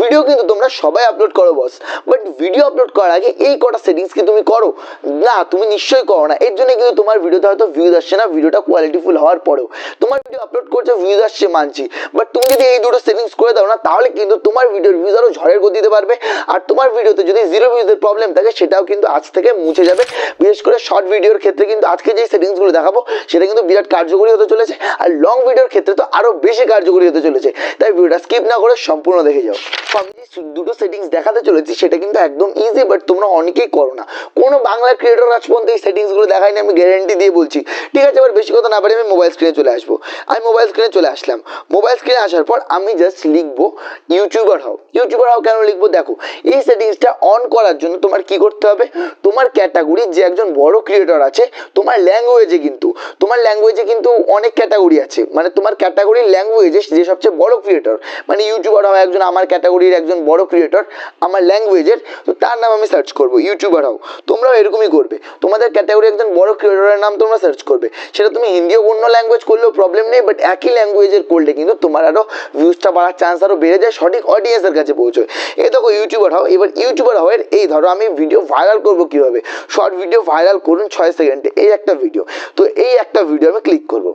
Video কিন্তু তোমরা সবাই আপলোড করো বস বাট ভিডিও আপলোড করার আগে এই কটা সেটিংস কি তুমি করো? না, তুমি নিশ্চয়ই করো না। এর জন্য কিন্তু তোমার ভিডিওতে হয়তো ভিউজ আসছে না ভিডিওটা কোয়ালিটিফুল হওয়ার পরেও। তোমার ভিডিও আপলোড করছে ভিউজ আসছে, মানছি। বাট তুমি যদি এই দুটো সেটিংস করে দাও না, তাহলে কিন্তু তোমার ভিডিওর ভিউজ আরও ঝড়ের গতিতে পারবে আর তোমার ভিডিওতে যদি জিরো ভিউজের প্রবলেম থাকে, সেটাও কিন্তু আজ থেকে মুছে যাবে। বিশেষ করে শর্ট ভিডিওর ক্ষেত্রে কিন্তু আজকে যে সেটিংসগুলো দেখাবো, সেটা কিন্তু বিরাট কার্যকরী হতে চলেছে। আর লং ভিডিওর ক্ষেত্রে তো আরও বেশি কার্যকরী হতে চলেছে। তাই ভিডিওটা স্কিপ না করে সম্পূর্ণ দেখে যাও। আমি যে দুটো সেটিংস দেখাতে চলেছি, সেটা কিন্তু একদম ইজি বাট তোমরা অনেকেই করো না। কোনো বাংলা ক্রিয়েটর আজ পর্যন্ত এই সেটিংসগুলো দেখায়নি, আমি গ্যারেন্টি দিয়ে বলছি। ঠিক আছে, এবার বেশি কথা না পারি আমি মোবাইল স্ক্রিনে চলে আসব। আমি মোবাইল স্ক্রিনে চলে আসলাম। মোবাইল স্ক্রিনে আসার পর আমি জাস্ট লিখব ইউটিউবার হও। ইউটিউবার হও কেন লিখব? দেখো, এই সেটিংসটা অন করার জন্য তোমার কি করতে হবে? তোমার ক্যাটাগরি যে একজন বড় ক্রিয়েটর আছে, তোমার ল্যাঙ্গুয়েজে কিন্তু, তোমার ল্যাঙ্গুয়েজে কিন্তু অনেক ক্যাটাগরি আছে। মানে তোমার ক্যাটাগরির ল্যাঙ্গুয়েজে যে সবচেয়ে বড় ক্রিয়েটর মানে ইউটিউবার হও একজন, আমার ক্যাটাগরির একজন বড় ক্রিয়েটর আমার ল্যাঙ্গুয়েজের তো তার নাম আমি সার্চ করব ইউটিউবার হও। তোমরাও এরকমই করবে। তোমাদের ক্যাটাগরি একজন বড় ক্রিয়েটরের নাম তোমরা সার্চ করবে। সেটা তুমি হিন্দি ও অন্য ল্যাঙ্গুয়েজ করলেও প্রবলেম নেই বাট একই ল্যাঙ্গুয়েজের করলে কিন্তু তোমার আরও ভিউজটা বাড়ার চান্স আরও বেড়ে যায়, সঠিক অডিয়েন্সের কাছে পৌঁছয়। এই দেখো ইউটিউবার হও, এবার ইউটিউবার হওয়ার এই ধরো, আমি ভিডিও ভাইরাল করব কীভাবে? শর্ট ভিডিও ভাইরাল করুন ছয় সেকেন্ডে এই একটা ভিডিও তো এই একটা ভিডিও আমি ক্লিক করব।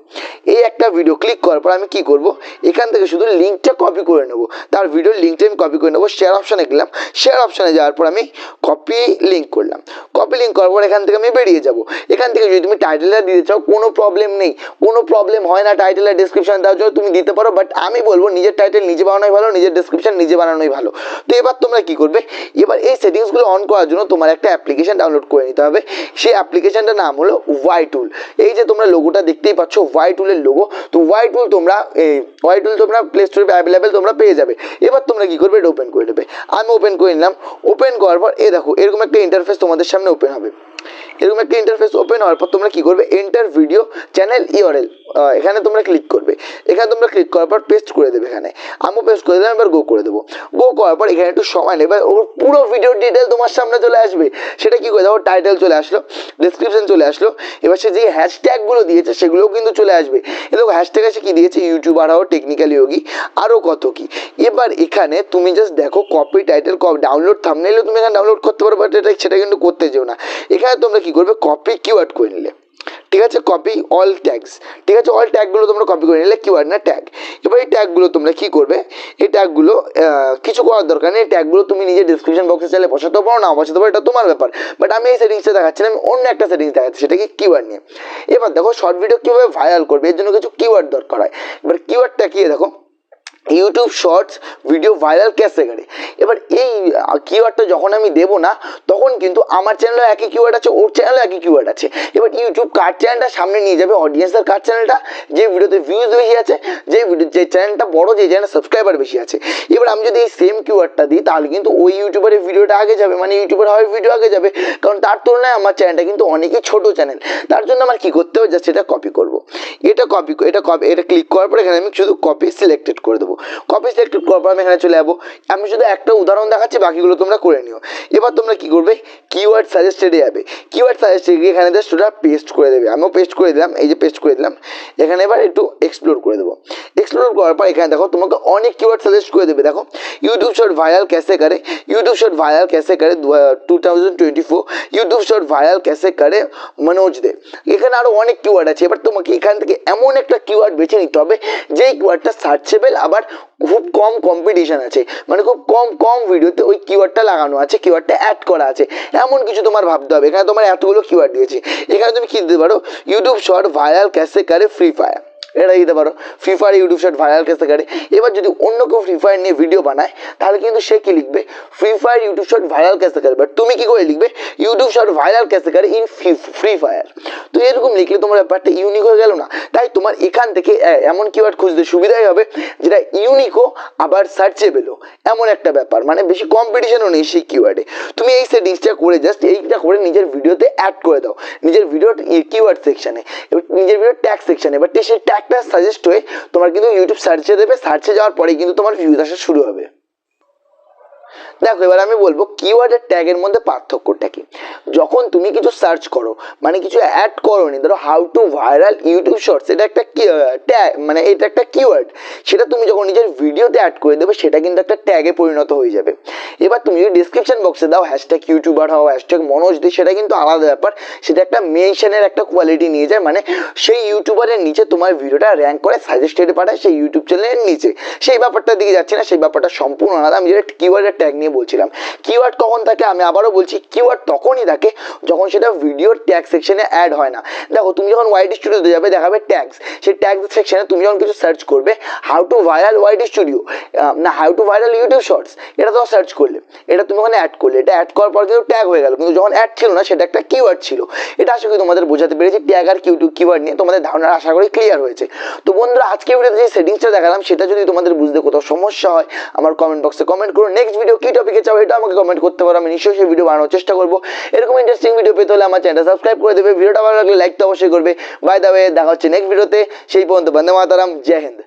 এই একটা ভিডিও ক্লিক করার পর আমি কি করব? এখান থেকে শুধু লিঙ্কটা কপি করে নেব। তার ভিডিওর লিঙ্কটা আমি কপি করে নেব শেয়ার অপশানে গেলাম। শেয়ার অপশানে যাওয়ার পর আমি কপি লিঙ্ক করলাম। কপি লিঙ্ক করার পর এখান থেকে আমি বেরিয়ে যাব। এখান থেকে যদি তুমি টাইটেলটা দিতে চাও, কোনো প্রবলেম নেই। কোনো প্রবলেম হয় না টাইটেল আর ডিসক্রিপশন দেওয়ার জন্য, তুমি দিতে পারো বাট আমি বলব নিজের টাইটেল নিজে বানানোই ভালো, নিজের ডিসক্রিপশন নিজে বানানোই ভালো। তো এবার তোমরা কি করবে? এবার এই সেটিংসগুলো অন করার জন্য তোমার একটা অ্যাপ্লিকেশন ডাউনলোড করে নিতে হবে। সেই অ্যাপ্লিকেশনটার নাম হলো ওয়াই টুল এই যে তোমরা লোগোটা দেখতেই পাচ্ছ ওয়াই টুলের লোগো তো ওয়াই টুল তোমরা, এই ওয়াই টুল তোমরা প্লে স্টোরে অ্যাভেলেবেল তোমরা পেয়ে যাবে। এবার তোমরা কি করবে? এটা ওপেন করে নেবে। আমি ওপেন করে নিলাম। ওপেন করার পর এ দেখো, এরকম একটা ইন্টারফেস তোমাদের সামনে ওপেন হবে। এরকম একটা ইন্টারফেস ওপেন হওয়ার পর তোমরা কি করবে? এন্টার ভিডিও চ্যানেল ইউআরএল এখানে তোমরা ক্লিক করবে। এখানে তোমরা ক্লিক করার পর পেস্ট করে দেবে এখানে। আমিও পেস্ট করে দিলাম, এবার গো করে দেবো। গো করার পর এখানে একটু সময় নেবে ওর পুরো ভিডিও ডিটেল তোমার সামনে চলে আসবে। সেটা কি করে দেখো টাইটেল চলে আসলো ডিসক্রিপশন চলে আসলো। এবার সে যে হ্যাশট্যাগুলো দিয়েছে, সেগুলোও কিন্তু চলে আসবে। এ দেখো হ্যাশট্যাগ আছে কি দিয়েছে? ইউটিউবার হও টেকনিক্যাল ইয়োগি আরও কত কি। এবার এখানে তুমি জাস্ট দেখো কপি টাইটেল ডাউনলোড থামনেলে তুমি এখানে ডাউনলোড করতে পারো বাট এটা সেটা কিন্তু করতে যেও না। এখানে তোমরা কি করবে? কপি কিওয়ার্ড করে নিলে। ঠিক আছে? কপি অল ট্যাগস ঠিক আছে? অল ট্যাগগুলো তোমরা কপি করে নিলে কিওয়ার্ড না ট্যাগ এবার এই ট্যাগগুলো তোমরা কি করবে? এই ট্যাগগুলো কিছু করার দরকার নেই। ট্যাগগুলো তুমি নিজের ডিসক্রিপশন বক্সে চাইলে বসাতে পারো না বসাতে পারো, এটা তোমার ব্যাপার। বাট আমি এই সেটিংসটা দেখাচ্ছি আমি অন্য একটা সেটিংস দেখাচ্ছি সেটা কি কিওয়ার্ড নিয়ে। এবার দেখো শর্ট ভিডিও কীভাবে ভাইরাল করবে, এর জন্য কিছু কিওয়ার্ড দরকার হয়। এবার কিওয়ার্ডটা কি, দেখো। ইউটিউব শর্টস ভিডিও ভাইরাল ক্যাসে করে এবার এই কিওয়ার্ডটা যখন আমি দেবো না, তখন কিন্তু আমার চ্যানেলে একই কিওয়ার্ড আছে, ওর চ্যানেলে একই কিওয়ার্ড আছে। এবার ইউটিউব কার চ্যানেলটা সামনে নিয়ে যাবে অডিয়েন্সের কার চ্যানেলটা যে ভিডিওতে ভিউজ বেশি আছে, যে ভিডিও যে চ্যানেলটা বড়, যে চ্যানেল সাবস্ক্রাইবার বেশি আছে। এবার আমি যদি এই সেম কিওয়ার্ডটা দিই, তাহলে কিন্তু ওই ইউটিউবারের ভিডিওটা আগে যাবে মানে ইউটিউবার হয় ভিডিও আগে যাবে। কারণ তার তুলনায় আমার চ্যানেলটা কিন্তু অনেকই ছোট চ্যানেল তার জন্য আমার কী করতে হবে? জাস্ট এটা কপি করব। এটা কপি এটা কপি এটা ক্লিক করার পর এখানে আমি শুধু কপি সিলেক্টেড করে দেবো। কপি সিলেক্টেড করার পর আমি এখানে চলে যাবো আমি শুধু একটা উদাহরণ দেখাচ্ছি বাকিগুলো তোমরা করে নিও এবার তোমরা কি করবে কিওয়ার্ড সাজেস্টেডে যাবে কিওয়ার্ড সাজেস্টেড গিয়ে এখানে জাস্ট ওটা পেস্ট করে দেবে আমিও পেস্ট করে দিলাম এই যে পেস্ট করে দিলাম এখানে এবার একটু এক্সপ্লোর করে দেবো এক্সপ্লোর করার পর এখানে দেখো তোমাকে অনেক কিওয়ার্ড সাজেস্ট করে দেবে দেখো ইউটিউব শর্ট ভাইরাল कैसे करे यूट्यूब शॉर्ट वायरल कैसे करे two thousand twenty four YouTube short viral कैसे करे মনোজ দে এখানে আরও অনেক কিওয়ার্ড আছে এবার তোমাকে এখান থেকে এমন একটা কিওয়ার্ড বেছে নিতে হবে যেই কিওয়ার্ডটা সার্চেবল আবার খুব কম কম্পিটিশন আছে। মানে খুব কম কম ভিডিওতে ওই কিওয়ার্ডটা লাগানো আছে কিওয়ার্ডটা অ্যাড করা আছে। এমন কিছু তোমার ভাবতে হবে। এখানে তোমার এতগুলো কিওয়ার্ড দিয়েছে। এখানে তুমি কী দিতে পারো? ইউটিউব শর্ট ভাইরাল ক্যাসে করে ফ্রি ফায়ার এটা দিতে পারো। Free fire YouTube short viral কেসে করে এবার যদি অন্য কেউ ফ্রি ফায়ার নিয়ে ভিডিও বানায়, তাহলে কিন্তু সে কি লিখবে? Free fire YouTube short viral কেসে করে বাট তুমি কি করে লিখবে? ইউটিউব শর্ট ভাইরাল কেসে করে ইন ফ্রি ফায়ার তো এরকম লিখলে তোমার ব্যাপারটা ইউনিক হয়ে গেল না। তাই তোমার এখান থেকে এমন কিওয়ার্ড খুঁজতে সুবিধাই হবে, যেটা ইউনিকও আবার সার্চেবেলও এমন একটা ব্যাপার। মানে বেশি কম্পিটিশনও নেই সেই কিওয়ার্ডে তুমি এই সেটিংসটা করে জাস্ট এইটা করে নিজের ভিডিওতে অ্যাড করে দাও। নিজের ভিডিওর কিওয়ার্ড সেকশানে এবার নিজের ভিডিও ট্যাগ সেকশানে এবার সেই ট্যাগটা সাজেস্ট হয়ে তোমার কিন্তু ইউটিউব সার্চে দেবে সার্চে যাওয়ার পরে কিন্তু তোমার ভিউজ আসা শুরু হবে। দেখো, এবার আমি বলব কিওয়ার্ড আর ট্যাগের মধ্যে পার্থক্যটা কি? যখন তুমি কিছু সার্চ করো মানে কিছু অ্যাড করো নি ধরো how to viral YouTube shorts এটা একটা ট্যাগ মানে এটা একটা কিওয়ার্ড সেটা তুমি যখন নিজের ভিডিওতে অ্যাড করে দেবে, সেটা কিন্তু একটা ট্যাগে পরিণত হয়ে যাবে। এবার তুমি যদি ডিসক্রিপশন বক্সে দাও হ্যাশট্যাগ ইউটিউবার হও হ্যাশট্যাগ মনোজ দি, সেটা কিন্তু আলাদা ব্যাপার, সেটা একটা মেনশনের একটা কোয়ালিটি নিয়ে যায় মানে সেই ইউটিউবারের নিচে তোমার ভিডিওটা র্যাঙ্ক করে সাজেস্টেড পাঠায়, সেই ইউটিউব চ্যানেলের নিচে। সেই ব্যাপারটার দিকে যাচ্ছে না, সেই ব্যাপারটা সম্পূর্ণ আলাদা, আমি যেটা কিওয়ার্ডের ট্যাগ নিয়ে বলছিলাম। কিওয়ার্ড কখন থাকে আমি আবারও বলছি কিওয়ার্ড তখনই থাকে যখন সেটা ভিডিওর ট্যাগ সেকশনে অ্যাড হয় না। দেখো, তুমি যখন ওয়াইড স্টুডিওতে যাবে, দেখাবে ট্যাগস সেই ট্যাগ সেকশনে তুমি যখন কিছু সার্চ করবে how to viral wide studio না how to viral YouTube shorts এটা তোমার সার্চ করলে। এটা তুমি ওখানে অ্যাড করলে। এটা অ্যাড করার পর কিন্তু ট্যাগ হয়ে গেল। কিন্তু যখন অ্যাড ছিল না, সেটা একটা কিওয়ার্ড ছিল। এটা আশা করি তোমাদের বোঝাতে পেরেছি। ট্যাগ আর কিউটিউব কিওয়ার্ড নিয়ে তোমাদের ধারণা আশা করি ক্লিয়ার হয়েছে। তো বন্ধুরা, আজকে ভিডিওতে যে সেটিংসটা দেখালাম, সেটা যদি তোমাদের বুঝতে কোথাও সমস্যা হয়, আমার কমেন্ট বক্সে কমেন্ট করো। নেক্সট ভিডিও কি টপিকে চাও, এটা আমাকে কমেন্ট করতে পারো, আমি নিশ্চয়ই সেই ভিডিও বানানোর চেষ্টা করব। এরকম ইন্টারেস্টিং ভিডিও পেতে হলে আমার চ্যানেলটা সাবস্ক্রাইব করে দেবে। ভিডিওটা ভালো লাগলে লাইক তো অবশ্যই করবে। বাই দা ওয়ে দেখা হচ্ছে নেক্সট ভিডিওতে সেই পর্যন্ত বন্দে মাতারাম, জয় হিন্দ।